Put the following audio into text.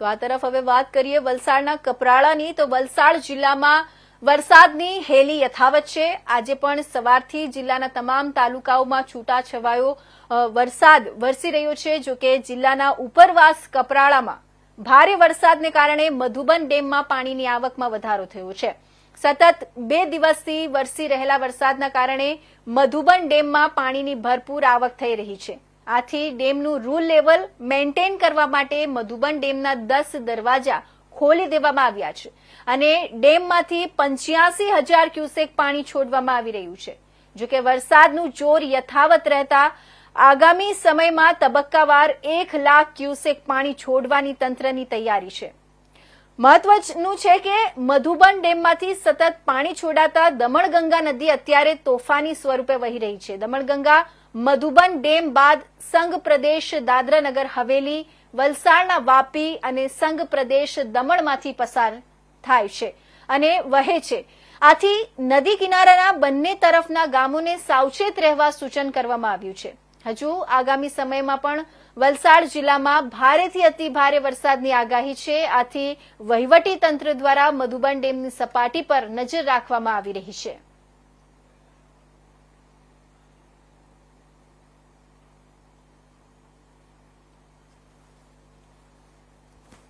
તો આ તરફ હવે વાત કરીએ વલસાડના કપરાળાની. તો વલસાડ જિલ્લામાં વરસાદની હેલી યથાવત છે. આજે પણ સવારથી જિલ્લાના તમામ તાલુકાઓમાં છૂટાછવાયો વરસાદ વરસી રહ્યો છે. જો કે જિલ્લાના ઉપરવાસ કપરાળામાં ભારે વરસાદને કારણે મધુબન ડેમમાં પાણીની આવકમાં વધારો થયો છે. સતત બે દિવસથી વરસી રહેલા વરસાદના કારણે મધુબન ડેમમાં પાણીની ભરપૂર આવક થઈ રહી છે. આથી ડેમનું રૂલ લેવલ મેન્ટેન કરવા માટે મધુબન ડેમના દસ દરવાજા ખોલી દેવામાં આવ્યા છે અને ડેમમાંથી પંચ્યાસી હજાર ક્યુસેક પાણી છોડવામાં આવી રહ્યું છે. જો કે વરસાદનું જોર યથાવત રહેતા આગામી સમયમાં તબક્કાવાર એક લાખ ક્યુસેક પાણી છોડવાની તંત્રની તૈયારી છે. મહત્વનું છે કે મધુબન ડેમમાંથી સતત પાણી છોડાતા દમણગંગા નદી અત્યારે તોફાની સ્વરૂપે વહી રહી છે. દમણગંગા મધુબન ડેમ બાદ સંઘ પ્રદેશ દાદરાનગર હવેલી, વલસાડના વાપી અને સંઘ પ્રદેશ દમણમાંથી પસાર થાય છે અને વહે છે. આથી નદી કિનારાના બંને તરફના ગામોને સાવચેત રહેવા સૂચન કરવામાં આવ્યું છે. હજુ આગામી સમયમાં પણ વલસાડ જિલ્લામાં ભારેથી અતિ ભારે વરસાદની આગાહી છે. આથી વહીવટી તંત્ર દ્વારા મધુબન ડેમની સપાટી પર નજર રાખવામાં આવી રહી છે.